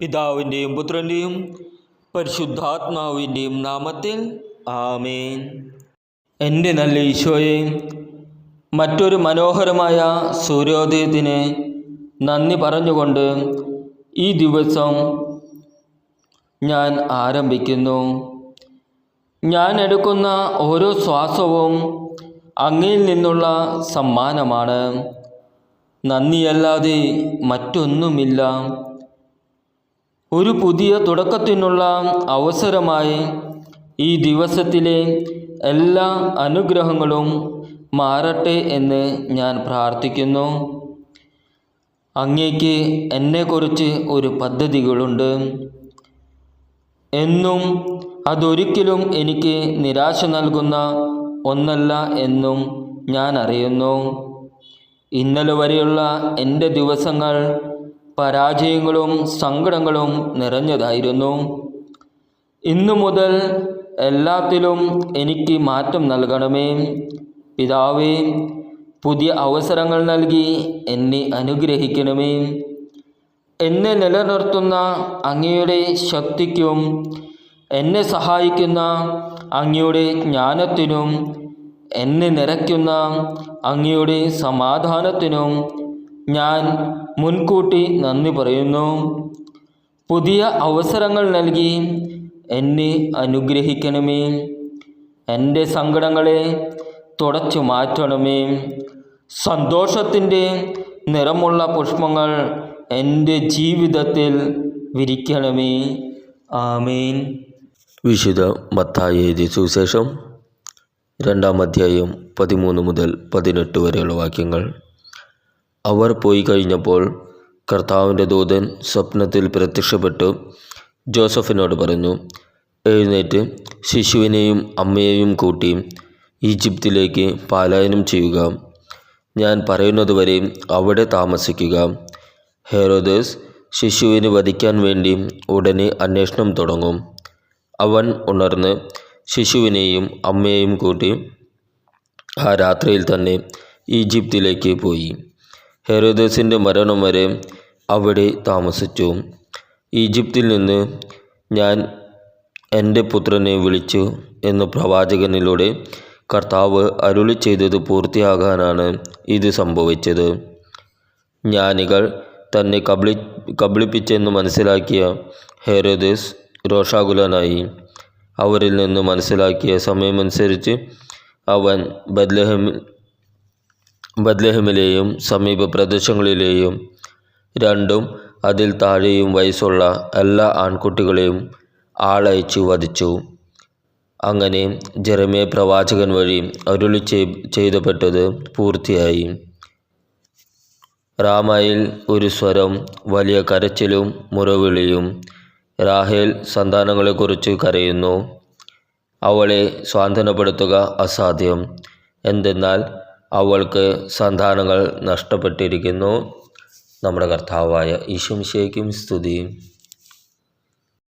പിതാവിന്റെയും പുത്രന്റെയും പരിശുദ്ധാത്മാവിന്റെയും നാമത്തിൽ ആമേൻ. എന്റെ നല്ല ഈശോയെ മറ്റൊരു മനോഹരമായ സൂര്യോദയത്തിന് നന്ദി പറഞ്ഞുകൊണ്ട് ഈ ദിവസം ഞാൻ ആരംഭിക്കുന്നു. ഞാൻ എടുക്കുന്ന ഓരോ ശ്വാസവും അങ്ങയിൽ നിന്നുള്ള സമ്മാനമാണ്. നന്ദിയല്ലാതെ മറ്റൊന്നുമില്ല. ഒരു പുതിയ തുടക്കത്തിനുള്ള അവസരമായി ഈ ദിവസത്തിലെ എല്ലാ അനുഗ്രഹങ്ങളും മാറട്ടെ എന്ന് ഞാൻ പ്രാർത്ഥിക്കുന്നു. അങ്ങേക്ക് എന്നെക്കുറിച്ച് ഒരു പദ്ധതികളുണ്ട്. എന്നും അതൊരിക്കലും എനിക്ക് നിരാശ നൽകുന്ന ഒന്നല്ല എന്നും ഞാൻ അറിയുന്നു. ഇന്നലെ വരെയുള്ള എന്റെ ദിവസങ്ങൾ പരാജയങ്ങളും സങ്കടങ്ങളും നിറഞ്ഞതായിരുന്നു. ഇന്നു മുതൽ എല്ലാത്തിലും എനിക്ക് മാറ്റം നൽകണമേ. പിതാവേ പുതിയ അവസരങ്ങൾ നൽകി എന്നെ അനുഗ്രഹിക്കണമേ. എന്നെ നിലനിർത്തുന്ന അങ്ങയുടെ ശക്തിക്കും എന്നെ സഹായിക്കുന്ന അങ്ങയുടെ ജ്ഞാനത്തിനും എന്നെ നിറയ്ക്കുന്ന അങ്ങയുടെ സമാധാനത്തിനും ഞാൻ മുൻകൂട്ടി നന്ദി പറയുന്നു. പുതിയ അവസരങ്ങൾ നൽകി എന്നെ അനുഗ്രഹിക്കണമേ. എന്റെ സങ്കടങ്ങളെ തുടച്ചു മാറ്റണമേ. സന്തോഷത്തിന്റെ നിറമുള്ള പുഷ്പങ്ങൾ എന്റെ ജീവിതത്തിൽ വിരിക്കണമേ. ആമീൻ. വിശുദ്ധ മത്തായി എഴുതിയ സുവിശേഷം രണ്ടാം അധ്യായം പതിമൂന്ന് മുതൽ പതിനെട്ട് വരെയുള്ള വാക്യങ്ങൾ. അവർ പോയി കഴിഞ്ഞപ്പോൾ കർത്താവിന്റെ ദൂതൻ സ്വപ്നത്തിൽ പ്രത്യക്ഷപ്പെട്ടു. ജോസഫിനോട് പറഞ്ഞു എഴുന്നേറ്റ് ശിശുവിനെയും അമ്മയെയും കൂട്ടി ഈജിപ്തിലേക്ക് പലായനം ചെയ്യുക. ഞാൻ പറയുന്നതുവരെ അവിടെ താമസിക്കുക. ഹെറോദസ് ശിശുവിന് വധിക്കാൻ വേണ്ടി ഉടനെ അന്വേഷണം തുടങ്ങും. അവൻ ഉണർന്ന് ശിശുവിനെയും അമ്മയെയും കൂട്ടി ആ രാത്രിയിൽ തന്നെ ഈജിപ്തിലേക്ക് പോയി. ഹെറോദസിന്റെ മരണം വരെ അവിടെ താമസിച്ചു. ഈജിപ്തിൽ നിന്ന് ഞാൻ എന്റെ പുത്രനെ വിളിച്ചു എന്ന് പ്രവാചകനിലൂടെ കർത്താവ് അരുളി ചെയ്തത് പൂർത്തിയാകാനാണ് ഇത് സംഭവിച്ചത്. ജ്ഞാനികൾ തന്നെ കബളി കബളിപ്പിച്ചെന്ന് മനസ്സിലാക്കിയ ഹെരോദസ് രോഷാകുലനായി. അവരിൽ നിന്ന് മനസ്സിലാക്കിയ സമയമനുസരിച്ച് അവൻ ബദ്ലഹമിൽ ബദ്ലഹമിലെയും സമീപ പ്രദേശങ്ങളിലെയും രണ്ടും അതിൽ താഴെയും വയസ്സുള്ള എല്ലാ ആൺകുട്ടികളെയും ആളയച്ചു വധിച്ചു. അങ്ങനെ ജെറമേ പ്രവാചകൻ വഴി അരുളി ചെയ്തപ്പെട്ടത് പൂർത്തിയായി. റാമയിൽ ഒരു സ്വരം വലിയ കരച്ചിലും മുറവിളിയും റാഹേൽ സന്താനങ്ങളെക്കുറിച്ച് കരയുന്നു. അവളെ സ്വാന്തനപ്പെടുത്തുക അസാധ്യം. എന്തെന്നാൽ അവൾക്ക് സന്താനങ്ങൾ നഷ്ടപ്പെട്ടിരിക്കുന്നു. നമ്മുടെ കർത്താവായ ഈശംശയ്ക്കും സ്തുതിയും.